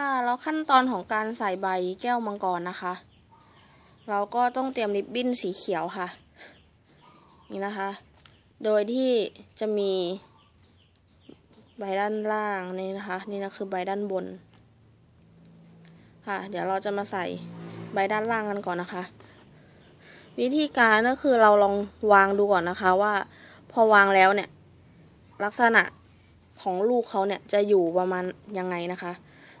ค่ะแล้วขั้นตอนของการใส่ใบแก้วมังกรนะคะ เราก็ต้องเตรียมริบบิ้นสีเขียวค่ะ นี่นะคะ โดยที่จะมีใบด้านล่างนี่นะคะ นี่นะคือใบด้านบน ค่ะ เดี๋ยวเราจะมาใส่ใบด้านล่างกันก่อนนะคะ วิธีการก็คือเราลองวางดูก่อนนะคะว่า พอวางแล้วเนี่ย ลักษณะของลูกเขาเนี่ยจะอยู่ประมาณยังไงนะคะ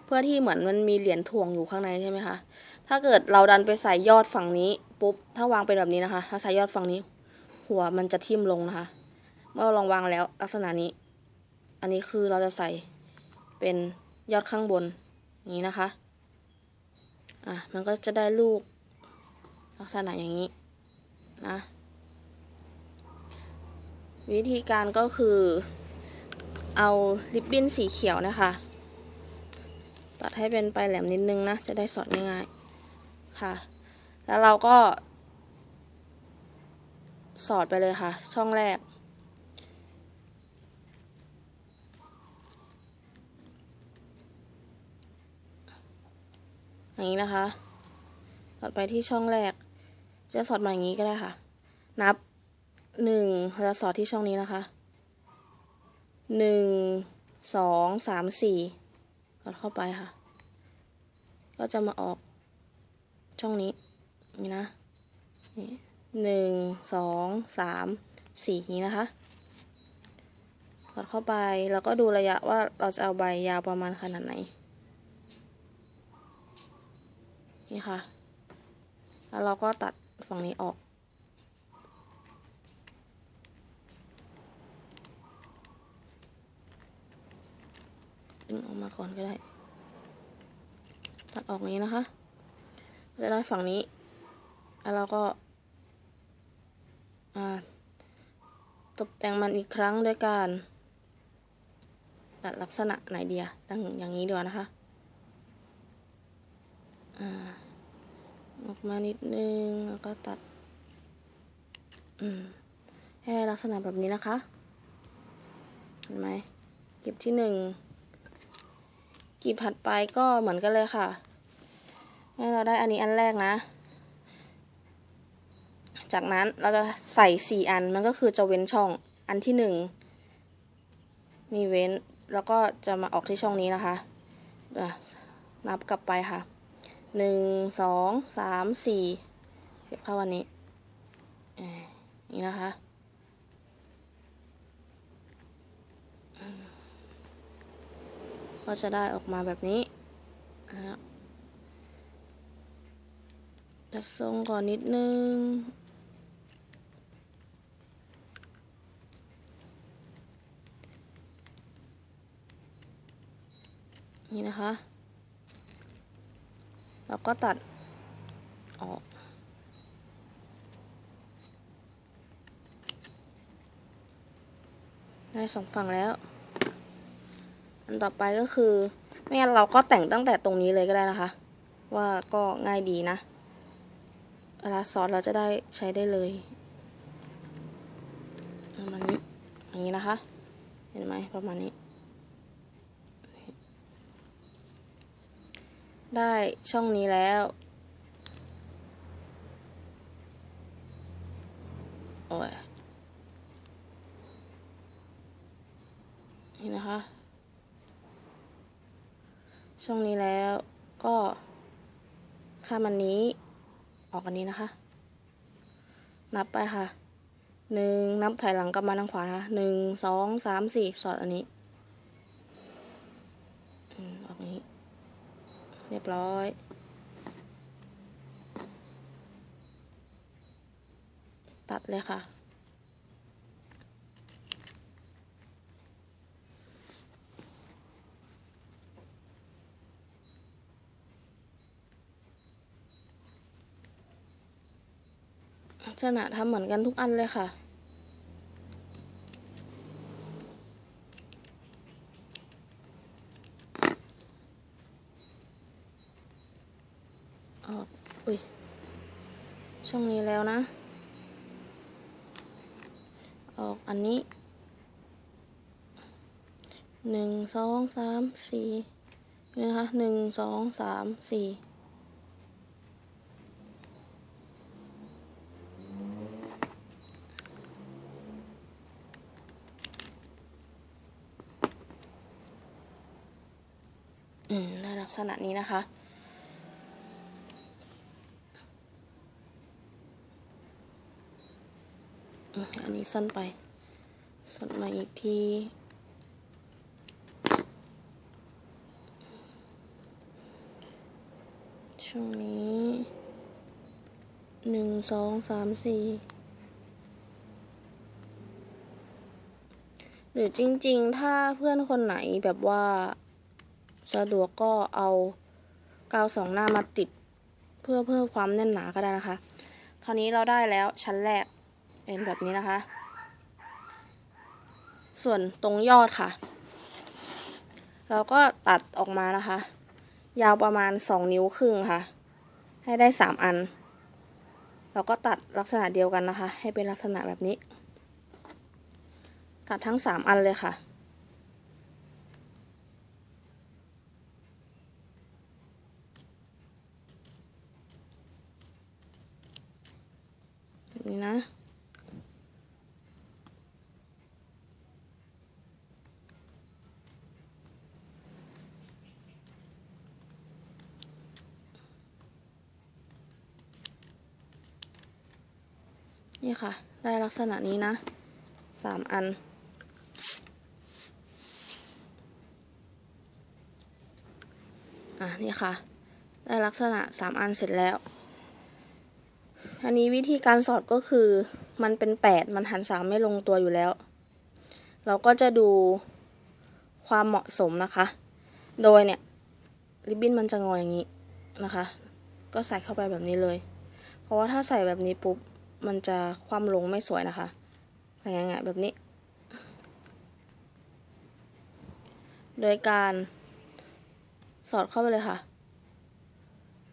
เพื่อที่เหมือนมันมีเหรียญถ่วงอยู่ข้างในใช่ไหมคะ ถ้าเกิดเราดันไปใส่ยอดฝั่งนี้ปุ๊บ ถ้าวางเป็นแบบนี้นะคะ ถ้าใส่ยอดฝั่งนี้ หัวมันจะทิ่มลงนะคะ เมื่อเราลองวางแล้วลักษณะนี้ อันนี้คือเราจะใส่เป็นยอดข้างบนนี้นะคะ อะ มันก็จะได้ลูกลักษณะอย่างนี้นะ วิธีการก็คือเอาริบบิ้นสีเขียวนะคะ ตัดให้เป็นปลายแหลมนิดนึงนะ จะได้สอดง่ายๆค่ะ แล้วเราก็ สอดไปเลยค่ะ ช่องแรก อย่างนี้นะคะ สอดไปที่ช่องแรก จะสอดมาอย่างนี้ก็ได้ค่ะ นับหนึ่งเราจะสอดที่ช่องนี้นะคะหนึ่งสองสามสี่ สอดเข้าไปค่ะ ก็จะมาออกช่องนี้นี่นะนี่หนึ่งสองสามสี่นี้นะคะสอดเข้าไปแล้วก็ดูระยะว่าเราจะเอาใบยาวประมาณขนาดไหน นี่ค่ะ แล้วเราก็ตัดฝั่งนี้ออกึงออกมาก่อนก็ได้ ตัดออกนี้นะคะ จะได้ฝั่งนี้ แล้วเราก็ตกแต่งมันอีกครั้งด้วยการตัดลักษณะไหนเดียดังอย่างนี้ดีกว่านะคะออกมานิดนึง แล้วก็ตัดให้ลักษณะแบบนี้นะคะ เห็นไหมเก็บที่หนึ่ง กีบถัดไปก็เหมือนกันเลยค่ะให้เราได้อันนี้อันแรกนะ จากนั้นเราจะใส่สี่อันมันก็คือจะเว้นช่องอันที่หนึ่งนี่เว้นแล้วก็จะมาออกที่ช่องนี้นะคะนับกลับไปค่ะหนึ่งสองสามสี่เสียบเข้าวันนี้นี่นะคะ ก็จะได้ออกมาแบบนี้นะจะทรงก่อนนิดนึง นี่นะคะ แล้วก็ตัดออกได้สองฝั่งแล้ว อันต่อไปก็คือไม่งั้นเราก็แต่งตั้งแต่ตรงนี้เลยก็ได้นะคะ ว่าก็ง่ายดีนะเวลาซอสเราจะได้ใช้ได้เลยประมาณนี้อย่างนี้นะคะ เห็นไหมประมาณนี้ ได้ช่องนี้แล้วโอ้ยนี่นะคะ ช่องนี้แล้วก็ข้ามอันนี้ออกอันนี้นะคะ นับไปค่ะหนึ่งนับถอยหลังกลับมาทางขวานะคะหนึ่งสองสามสี่สอดอันนี้อืมออกนี้ เรียบร้อย ตัดเลยค่ะ กษณะทำเหมือนกันทุกอันเลยค่ะ ออกอุ้ย ช่องนี้แล้วนะ ออกอันนี้ หนึ่ง สอง สาม สี่นี่นะคะหนึ่ง สอง สาม สี่ อืมในลักษณะนี้นะคะ อันนี้สั้นไป สั้นมาอีกทีช่วงนี้หนึ่งสองสามสี่หรือจริง ๆ ถ้าเพื่อนคนไหนแบบว่า สะดวกก็เอากาวสองหน้ามาติด เพื่อเพิ่มความแน่นหนาก็ได้นะคะ คราวนี้เราได้แล้วชั้นแรกเป็นแบบนี้นะคะ ส่วนตรงยอดค่ะ เราก็ตัดออกมานะคะ ยาวประมาณ 2 นิ้วครึ่งค่ะ ให้ได้ 3 อัน เราก็ตัดลักษณะเดียวกันนะคะ ให้เป็นลักษณะแบบนี้ ตัดทั้ง 3 อันเลยค่ะ นะ นี่ค่ะ ได้ลักษณะนี้นะสามอันอะนี่ค่ะ ได้ลักษณะสามอันเสร็จแล้ว อันนี้วิธีการสอดก็คือมันเป็นแปดมันหันสามไม่ลงตัวอยู่แล้ว เราก็จะดูความเหมาะสมนะคะ โดยเนี่ยริบบิ้นมันจะงออย่างนี้นะคะ ก็ใส่เข้าไปแบบนี้เลย เพราะว่าถ้าใส่แบบนี้ปุ๊บมันจะคว่ำลงไม่สวยนะคะ ใส่ง่ายๆแบบนี้ โดยการสอดเข้าไปเลยค่ะ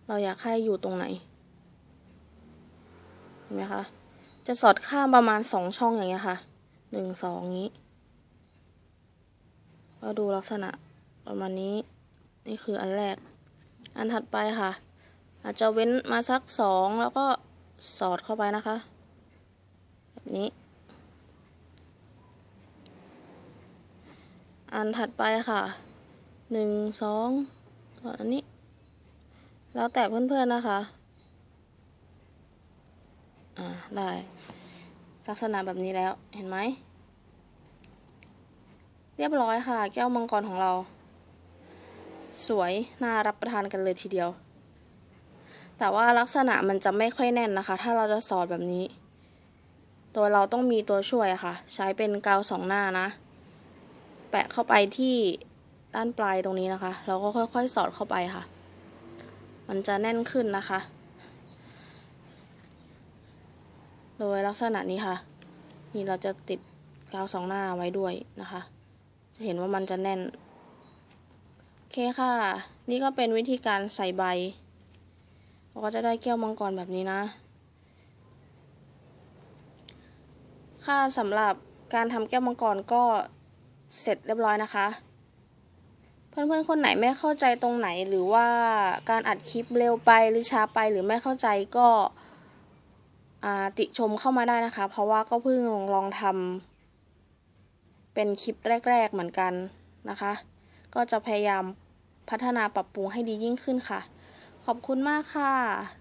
เราอยากให้อยู่ตรงไหน ห็นไหมคะจะสอดข้ามประมาณสองช่องอย่างเงี้ยค่ะหนึ่งสองนี้ก็ดูลักษณะประมาณนี้นี่คืออันแรก อันถัดไปค่ะ อาจจะเว้นมาสักสองแล้วก็สอดเข้าไปนะคะ แบบนี้ อันถัดไปค่ะหนึ่งสองสอดอันนี้ แล้วแต่เพื่อนๆนะคะ อ่าได้ลักษณะแบบนี้แล้วเห็นไหม เรียบร้อยค่ะ แก้วมังกรของเรา สวยน่ารับประทานกันเลยทีเดียว แต่ว่าลักษณะมันจะไม่ค่อยแน่นนะคะ ถ้าเราจะสอดแบบนี้ ตัวเราต้องมีตัวช่วยค่ะ ใช้เป็นกาวสองหน้านะ แปะเข้าไปที่ด้านปลายตรงนี้นะคะ เราก็ค่อยๆ สอดเข้าไปค่ะ มันจะแน่นขึ้นนะคะ โดยลักษณะนี้ค่ะ นี่เราจะติดกาวสองหน้าไว้ด้วยนะคะ จะเห็นว่ามันจะแน่น โอเคค่ะ นี่ก็เป็นวิธีการใส่ใบ เราก็จะได้แก้วมังกรแบบนี้นะ ค่ะสำหรับการทำแก้วมังกรก็เสร็จเรียบร้อยนะคะ เพื่อนๆ คนไหนไม่เข้าใจตรงไหนหรือว่าการอัดคลิปเร็วไปหรือช้าไปหรือไม่เข้าใจก็ ติชมเข้ามาได้นะคะ เพราะว่าก็เพิ่งลองทำเป็นคลิปแรก ๆเหมือนกันนะคะ ก็จะพยายามพัฒนาปรับปรุงให้ดียิ่งขึ้นค่ะ ขอบคุณมากค่ะ